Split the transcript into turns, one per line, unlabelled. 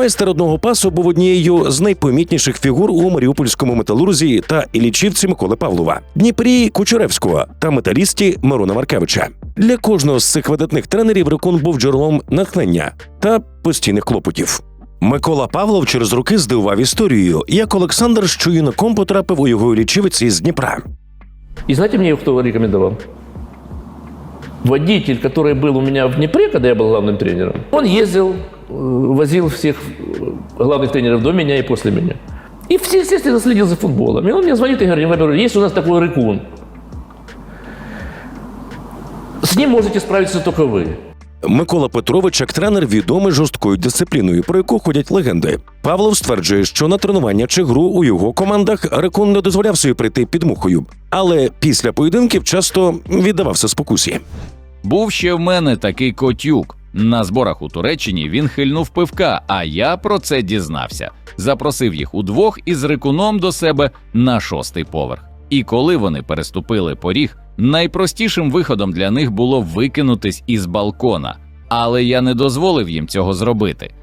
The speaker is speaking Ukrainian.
Майстер одного пасу був однією з найпомітніших фігур у маріупольському металурзі та ілічівці Миколи Павлова, Дніпрі Кучеревського та металісті Мирона Маркевича. Для кожного з цих видатних тренерів Рекун був джерелом натхнення та постійних клопотів. Микола Павлов через роки здивував історією, як Олександр з потрапив у його лічівець із Дніпра.
И знаете мне, кто рекомендовал? Водитель, который был у меня в Днепре, когда я был главным тренером, он ездил, э, возил всех э, главных тренеров до меня и после меня. И все, естественно, следил за футболом. И он мне звонит и говорит, Владимир, есть у нас такой рыкун. С ним можете справиться только вы.
Микола Петрович, як тренер, відомий жорсткою дисципліною, про яку ходять легенди. Павлов стверджує, що на тренування чи гру у його командах Рекун не дозволяв собі прийти під мухою, але після поєдинків часто віддавався спокусі.
Був ще в мене такий котюк. На зборах у Туреччині він хильнув пивка, а я про це дізнався. Запросив їх удвох із рикуном до себе на шостий поверх. І коли вони переступили поріг, найпростішим виходом для них було викинутись із балкона. Але я не дозволив їм цього зробити.